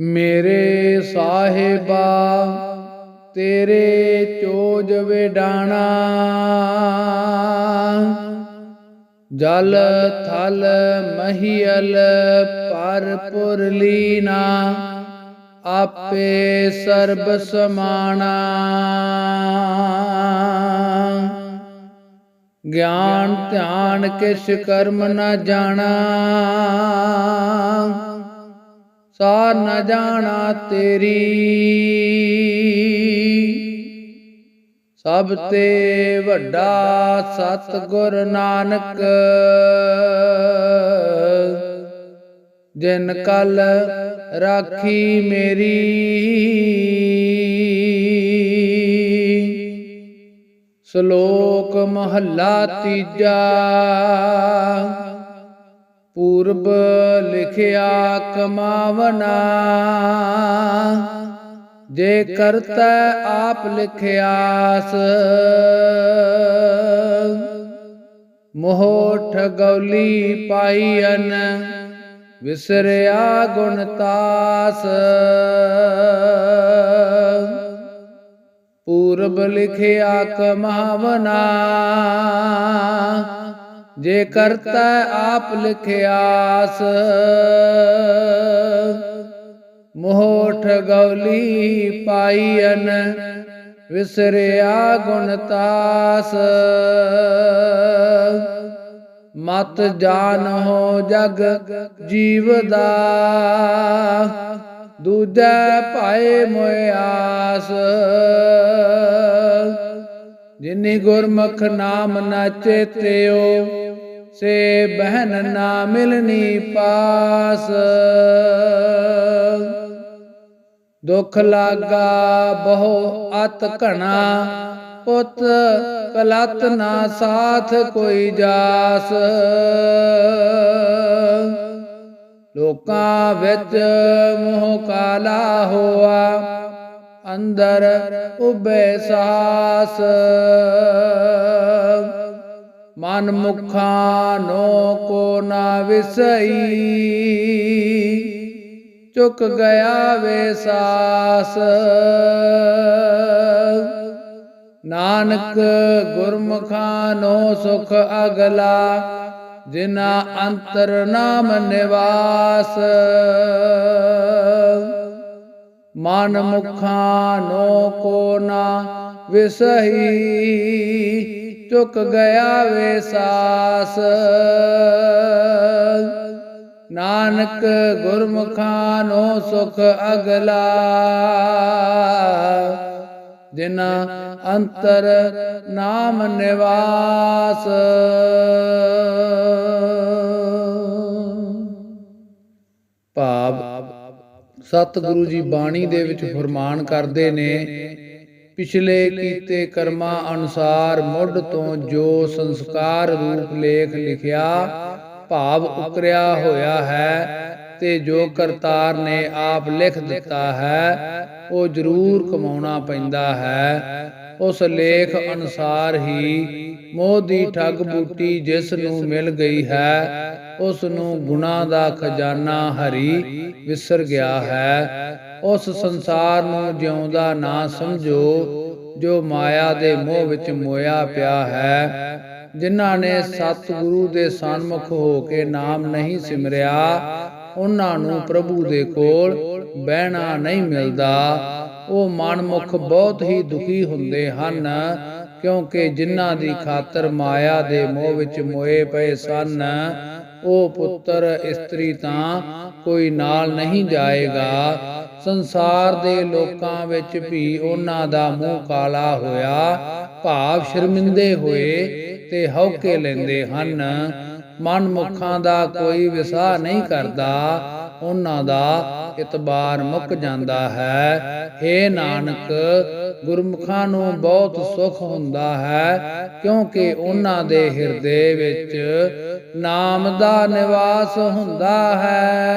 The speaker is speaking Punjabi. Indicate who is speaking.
Speaker 1: ਮੇਰੇ ਸਾਹਿਬਾ, ਤੇਰੇ ਚੋਜ ਵਿਡਾਣਾ। ਜਲ ਥਲ ਮਹੀਲ ਪਰਪੁਰ ਲੀਨਾ, ਆਪੇ ਸਰਬ ਸਮਾਣਾ। ਗਿਆਨ ਧਿਆਨ ਕਿਛ ਕਰਮ ਨਾ ਜਾਣਾ। ਸਾਰ ਨ ਜਾਣਾ ਤੇਰੀ। ਸਭ ਤੇ ਵੱਡਾ ਸਤਿਗੁਰ ਨਾਨਕ, ਜਿਨ ਕਲ ਰਾਖੀ ਮੇਰੀ। ਸ਼ਲੋਕ ਮਹੱਲਾ ਤੀਜਾ। ਪੂਰਬ ਲਿਖਿਆ ਕਮਾਵਨਾ, ਜੇ ਕਰਤਾ ਆਪ ਲਿਖਿਆਸ। ਮੋਹ ਠਗੌਲੀ ਪਾਈਨ ਵਿਸਰਿਆ ਗੁਣ ਤਾਸ। ਪੂਰਬ ਲਿਖਿਆ ਕਮਾਵਨਾ ਜੇ ਕਰਤਾ ਆਪ ਲਿਖਿਆਸ। ਮੋਹਠ ਗੌਲੀ ਪਾਈਨ ਵਿਸਰਿਆ ਗੁਣ ਤਾਸ। ਮਤ ਜਾਨ ਹੋ ਜਗ ਜੀਵ ਦਾ, ਦੂਜੈ ਭਾਏ ਮੋਇਆਸ ਜਿਨੀ ਗੁਰਮੁਖ ਨਾਮ ਨਾ ਚੇਤਿਓ ਸੇ ਬਹਿਨ ਨਾ ਮਿਲਨੀ ਪਾਸ। ਦੁਖ ਲਾਗਾ ਬਹੁ ਅਤ ਘਣਾ, ਪੁੱਤ ਕਲਤ ਨਾ ਸਾਥ ਕੋਈ ਜਾਸ। ਲੋਕਾਂ ਵਿੱਚ ਮੋਹ ਕਾਲਾ ਹੋਆ, ਅੰਦਰ ਉਬੇ ਸਾਸ। ਮਨ ਮੁਖਾਂ ਨੋ ਕੋ ਨਾ ਵਿਸਈ। ਚੁੱਕ ਗਿਆ ਵੇ ਸਾਸ। ਨਾਨਕ ਗੁਰਮੁਖਾਂ ਨੋ ਸੁਖ ਅਗਲਾ ਜਿਨਾ ਅੰਤਰ ਨਾਮ ਨਿਵਾਸ। ਮਨ ਮੁਖਾਂ ਨੋ ਕੋ ਨਾ ਵਿਸਹੀ। ਚੁੱਕ ਗਿਆ ਵੇ ਸਾਸ ਨਾਨਕ ਗੁਰਮੁਖਾਂ ਨੋ ਸੁਖ ਅਗਲਾ। ਜਿਨਾ ਅੰਤਰ ਨਾਮ ਨਿਵਾਸ। ਭਾਵ ਸਤਿਗੁਰੂ ਜੀ ਬਾਣੀ ਦੇ ਵਿੱਚ ਫਰਮਾਨ ਕਰਦੇ ਨੇ ਪਿਛਲੇ ਕੀਤੇ ਕਰਮਾਂ ਅਨੁਸਾਰ ਮੁੱਢ ਤੋਂ ਜੋ ਸੰਸਕਾਰ ਰੂਪ ਲੇਖ ਲਿਖਿਆ, ਭਾਵ ਉਕਰਿਆ ਹੋਇਆ ਹੈ ਤੇ ਜੋ ਕਰਤਾਰ ਨੇ ਆਪ ਲਿਖ ਦਿੱਤਾ ਹੈ, ਉਹ ਜ਼ਰੂਰ ਕਮਾਉਣਾ ਪੈਂਦਾ ਹੈ। ਉਸ ਲੇਖ ਅਨੁਸਾਰ ਹੀ ਮੋਹ ਦੀ ਠੱਗ ਬੂਟੀ ਜਿਸ ਨੂੰ ਮਿਲ ਗਈ ਹੈ ਉਸ ਨੂੰ ਗੁਨਾ ਦਾ ਖਜ਼ਾਨਾ ਹਰੀ ਵਿਸਰ ਗਿਆ ਹੈ। ਉਸ ਸੰਸਾਰ ਨੂੰ ਜਿਉਂਦਾ ਨਾ ਸਮਝੋ, ਜੋ ਮਾਇਆ ਦੇ ਮੋਹ ਵਿੱਚ ਮੋਇਆ ਪਿਆ ਹੈ। ਜਿਨ੍ਹਾਂ ਨੇ ਸਤਿਗੁਰੂ ਦੇ ਸਨਮੁਖ ਹੋ ਕੇ ਨਾਮ ਨਹੀਂ ਸਿਮਰਿਆ, ਉਹਨਾਂ ਨੂੰ ਪ੍ਰਭੂ ਦੇ ਕੋਲ ਬਹਿਣਾ ਨਹੀਂ ਮਿਲਦਾ। ਉਹ ਮਨਮੁਖ ਬਹੁਤ ਹੀ ਦੁਖੀ ਹੁੰਦੇ ਹਨ, ਕਿਉਂਕਿ ਜਿਨ੍ਹਾਂ ਦੀ ਖਾਤਰ ਮਾਇਆ ਦੇ ਮੋਹ ਵਿੱਚ ਮੋਏ ਪਏ ਸਨ ਉਹ ਪੁੱਤਰ ਇਸਤਰੀ ਤਾਂ ਕੋਈ ਨਾਲ ਨਹੀਂ ਜਾਏਗਾ। ਸੰਸਾਰ ਦੇ ਲੋਕਾਂ ਵਿੱਚ ਵੀ ਉਹਨਾਂ ਦਾ ਮੂੰਹ ਕਾਲਾ ਹੋਇਆ। ਭਾਵ ਸ਼ਰਮਿੰਦੇ ਹੋਏ ਤੇ ਹੌਕੇ ਲੈਂਦੇ ਹਨ। ਮਨ ਮੁਖਾਂ ਦਾ ਕੋਈ ਵਿਸਾਹ ਨਹੀਂ ਕਰਦਾ। ਉਹਨਾਂ ਦਾ ਇਤਬਾਰ ਮੁੱਕ ਜਾਂਦਾ ਹੈ। ਏ ਨਾਨਕ ਗੁਰਮੁਖਾਂ ਨੂੰ ਬਹੁਤ ਸੁਖ ਹੁੰਦਾ ਹੈ, ਕਿਉਂਕਿ ਉਹਨਾਂ ਦੇ ਹਿਰਦੇ ਵਿੱਚ ਨਾਮ ਦਾ ਨਿਵਾਸ ਹੁੰਦਾ ਹੈ।